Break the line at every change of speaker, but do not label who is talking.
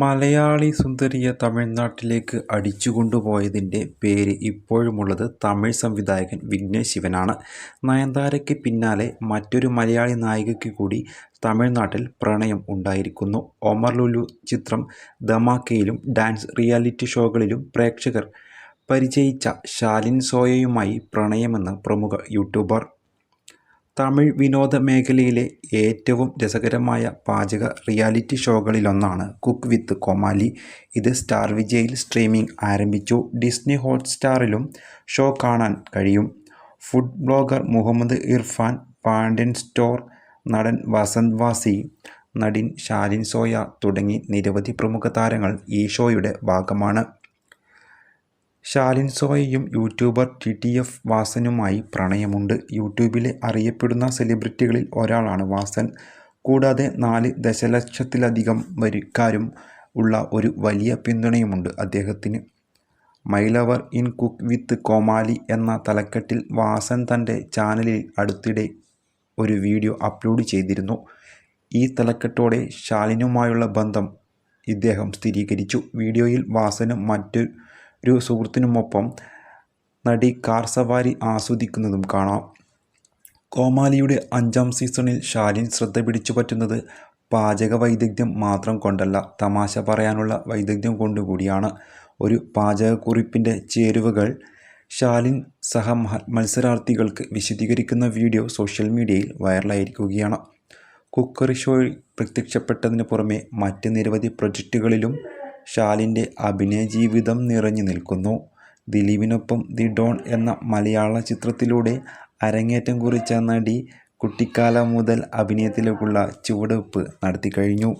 മലയാളി സുന്ദരിയെ തമിഴ്നാട്ടിലേക്ക് അടിച്ചുകൊണ്ടുപോയതിന്റെ പേര് ഇപ്പോഴുമുള്ളത് തമിഴ് സംവിധായകൻ വിഘ്നേഷ് ശിവനാണ്. നയൻതാരയ്ക്ക് പിന്നാലെ മറ്റൊരു മലയാളി നായികയ്ക്ക് കൂടി തമിഴ്നാട്ടിൽ പ്രണയം ഉണ്ടായിരിക്കുന്നു. ഒമർ ലുലു ചിത്രം ധമാക്കയിലും ഡാൻസ് റിയാലിറ്റി ഷോകളിലും പ്രേക്ഷകർ പരിചയിച്ച ശാലിൻ സോയയുമായി പ്രണയമെന്ന് പ്രമുഖ യൂട്യൂബർ. തമിഴ് വിനോദ മേഖലയിലെ ഏറ്റവും രസകരമായ പാചക റിയാലിറ്റി ഷോകളിലൊന്നാണ് കുക്ക് വിത്ത് കൊമാലി ഇത് സ്റ്റാർ വിജയിൽ സ്ട്രീമിംഗ് ആരംഭിച്ചു. ഡിസ്നി ഹോട്ട്സ്റ്റാറിലും ഷോ കാണാൻ കഴിയും. Food blogger Muhammad Irfan, Pandian store നടൻ വസന്ത് വാസി, നടൻ ഷാലിൻ സോയ തുടങ്ങി നിരവധി പ്രമുഖ താരങ്ങൾ ഈ ഷോയുടെ ഭാഗമാണ്. ശാലിൻ സോയയും യൂട്യൂബർ എഫ് വാസനുമായി പ്രണയമുണ്ട്. യൂട്യൂബിലെ അറിയപ്പെടുന്ന സെലിബ്രിറ്റികളിൽ ഒരാളാണ് വാസൻ. കൂടാതെ നാല് ദശലക്ഷത്തിലധികം വരിക്കാരും ഉള്ള ഒരു വലിയ പിന്തുണയുമുണ്ട് അദ്ദേഹത്തിന്. My lover in cook with Comali എന്ന തലക്കെട്ടിൽ വാസൻ തന്റെ ചാനലിൽ അടുത്തിടെ ഒരു വീഡിയോ അപ്ലോഡ് ചെയ്തിരുന്നു. ഈ തലക്കെട്ടോടെ ശാലിനുമായുള്ള ബന്ധം ഇദ്ദേഹം സ്ഥിരീകരിച്ചു. വീഡിയോയിൽ വാസനും മറ്റൊരു സുഹൃത്തിനുമൊപ്പം നടി കാർ സവാരി ആസ്വദിക്കുന്നതും കാണാം. കോമാലിയുടെ അഞ്ചാം സീസണിൽ ഷാലിൻ ശ്രദ്ധ പിടിച്ചു പറ്റുന്നത് പാചക വൈദഗ്ധ്യം മാത്രം കൊണ്ടല്ല, തമാശ പറയാനുള്ള വൈദഗ്ധ്യം കൊണ്ടുകൂടിയാണ്. ഒരു പാചകക്കുറിപ്പിന്റെ ചേരുവകൾ ഷാലിൻ സഹ മത്സരാർത്ഥികൾക്ക് വിശദീകരിക്കുന്ന വീഡിയോ സോഷ്യൽ മീഡിയയിൽ വൈറലായിരിക്കുകയാണ്. കുക്കറി ഷോയിൽ പ്രത്യക്ഷപ്പെട്ടതിന് പുറമെ മറ്റ് നിരവധി പ്രൊജക്ടുകളിലും അഭിനയ ജീവിതം നിറഞ്ഞു നിൽക്കുന്നു. ദിലീപിനൊപ്പം ദി ഡോൺ എന്ന മലയാള ചിത്രത്തിലൂടെ അരങ്ങേറ്റം കുറിച്ച നടി കുട്ടിക്കാലം മുതൽ അഭിനയത്തിലേക്കുള്ള ചുവടുവെപ്പ് നടത്തിക്കഴിഞ്ഞു.